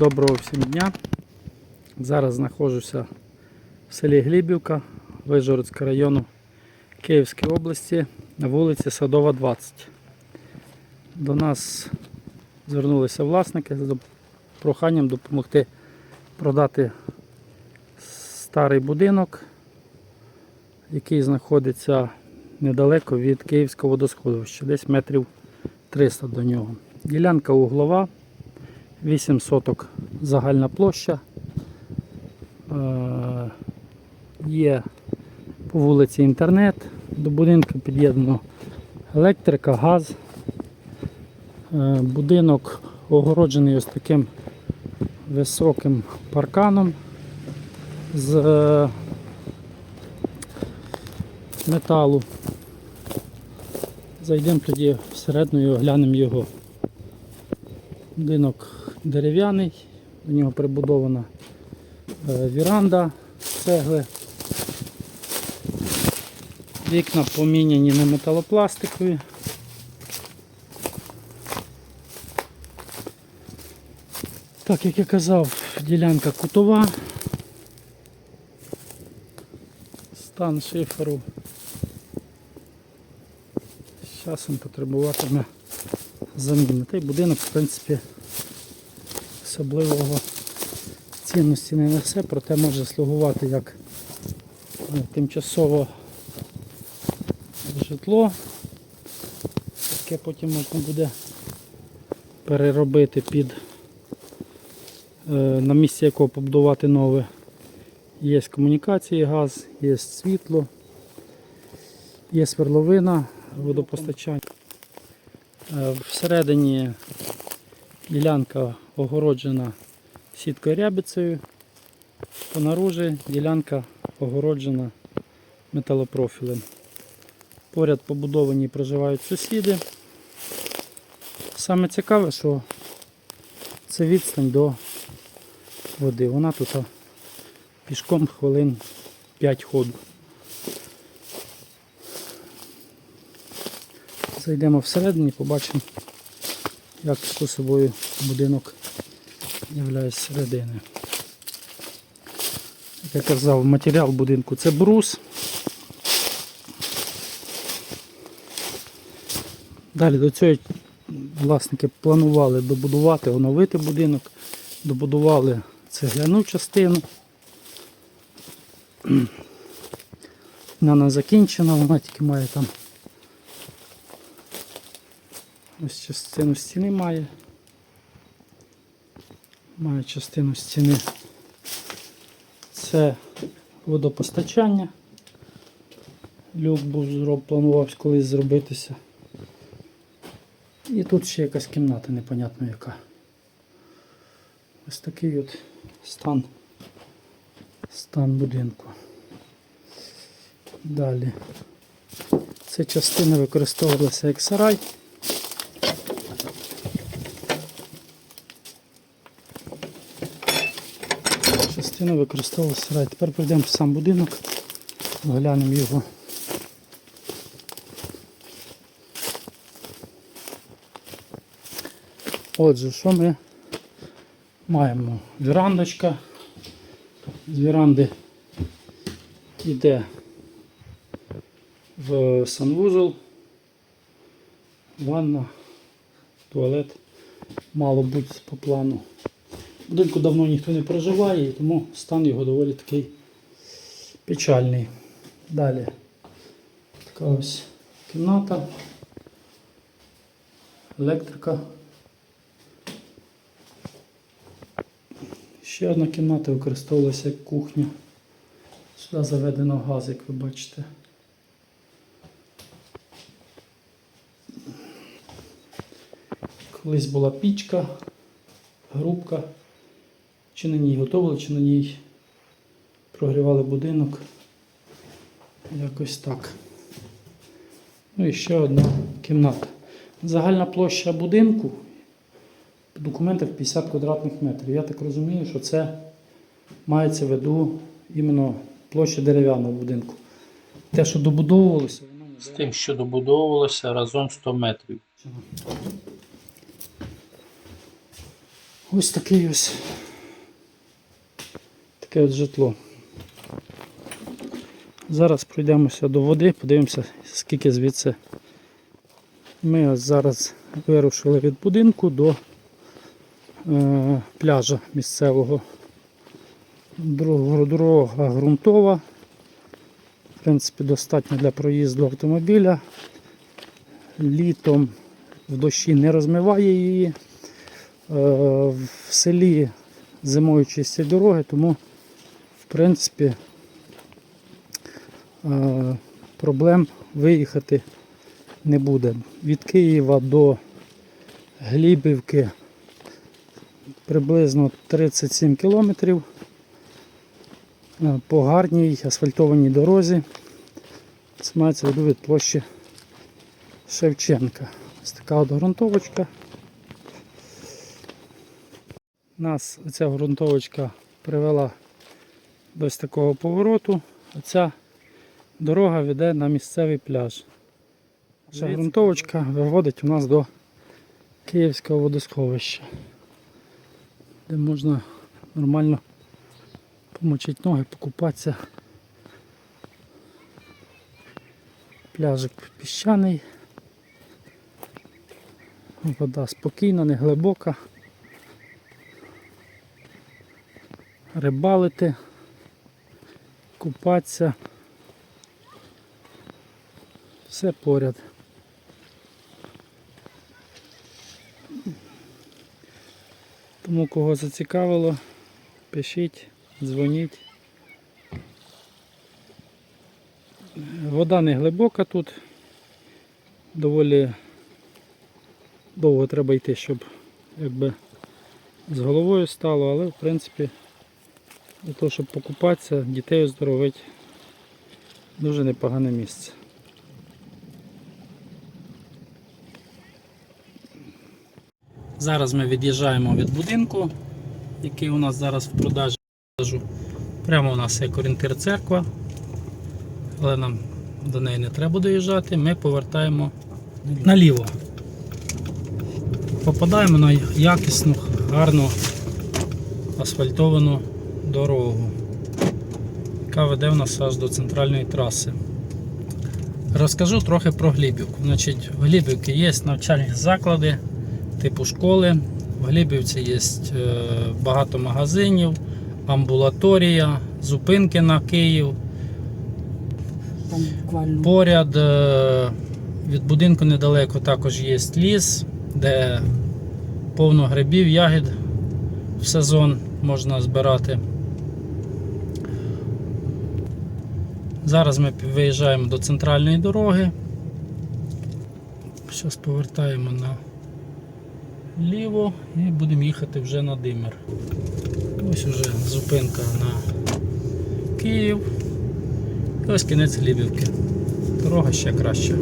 Доброго всім дня. Зараз знаходжуся в селі Глібівка Вижгородського району Київської області на вулиці Садова, 20. До нас звернулися власники з проханням допомогти продати старий будинок, який знаходиться недалеко від Київського водосховища, десь метрів 300 до нього. Ділянка углова, 8 соток загальна площа. Е, Є по вулиці інтернет, до будинку під'єднано електрика, газ. Е, Будинок огороджений ось таким високим парканом з е, металу. Зайдемо тоді всередину і оглянемо його. Будинок дерев'яний, до нього прибудована е, віранда цегли. Вікна поміняні на металопластикові. Так, як я казав, ділянка кутова. Стан шиферу з часом потребуватиме заміни. Та й будинок, в принципі, особливого цінності не несе, проте може слугувати як е, тимчасово житло, яке потім можна буде переробити під е, на місці якого побудувати нове. Є комунікації, газ, є світло, є сверловина, водопостачання. Е, Всередині ділянка огороджена сіткою рябицею, понаружі ділянка огороджена металопрофілем. Поряд побудовані проживають сусіди. Саме цікаве, що це відстань до води. Вона тут пішком хвилин 5 ходу. Зайдемо всередині, побачимо, як що собою будинок являє середини. Як я казав, матеріал будинку це брус. Далі до цього власники планували добудувати, оновити будинок, добудували цегляну частину. Вона не закінчена, вона тільки має там ось частину стіни має. Має частину стіни. Це водопостачання. Люк був зроб, планувався колись зробитися. І тут ще якась кімната, непонятно яка. Ось такий от стан, стан будинку. Далі. Ця частина використовувалася як сарай. Частина використовувалася сарай. Тепер прийдемо в сам будинок, оглянемо його. Отже, що ми маємо? Вірандочка. З віранди йде в санвузол, ванна, туалет. Мало бути по плану. Будинку давно ніхто не проживає, тому стан його доволі такий печальний. Далі така ось кімната, електрика. Ще одна кімната використовувалася як кухня. Сюди заведено газ, як ви бачите. Колись була пічка, грубка. Чи на ній готували, чи на ній прогрівали будинок. Якось так. Ну і ще одна кімната. Загальна площа будинку в документах 50 квадратних метрів. Я так розумію, що це мається в виду іменно площа дерев'яного будинку. Те, що добудовувалося, воно не З тим, що добудовувалося разом 100 метрів. Ось такий ось таке от житло. Зараз пройдемося до води, подивимося, скільки звідси. Ми зараз вирушили від будинку до е, пляжа місцевого. Дорога, ґрунтова. В принципі, достатньо для проїзду автомобіля. Літом в дощі не розмиває її. Е, В селі зимою чисті дороги, тому в принципі е, проблем виїхати не буде. Від Києва до Глібівки приблизно 37 кілометрів е, по гарній асфальтованій дорозі. Це мається виду від площі Шевченка. Ось така от ґрунтовочка. Нас ця ґрунтовочка привела до ось такого повороту. Оця дорога веде на місцевий пляж. Ця ґрунтовочка виводить у нас до Київського водосховища, де можна нормально помочити ноги, покупатися. Пляжик піщаний. Вода спокійна, не глибока. Рибалити, купатися. Все поряд. Тому кого зацікавило, пишіть, дзвоніть. Вода не глибока тут. Доволі довго треба йти, щоб якби з головою стало, але в принципі для того, щоб покупатися, дітей оздоровити, дуже непогане місце. Зараз ми від'їжджаємо від будинку, який у нас зараз в продажі. Прямо у нас є орієнтир церква, але нам до неї не треба доїжджати. Ми повертаємо наліво. Попадаємо на якісну, гарну асфальтовану дорогу, яка веде в нас аж до центральної траси. Розкажу трохи про Глібівку. Значить, в Глібівці є навчальні заклади типу школи. В Глібівці є е, багато магазинів, амбулаторія, зупинки на Київ. Поряд е, від будинку недалеко також є ліс, де повно грибів, ягід в сезон можна збирати. Зараз ми виїжджаємо до центральної дороги. Зараз повертаємо на ліво і будемо їхати вже на димер. Ось уже зупинка на Київ. І ось кінець Лібівки. Дорога ще краща.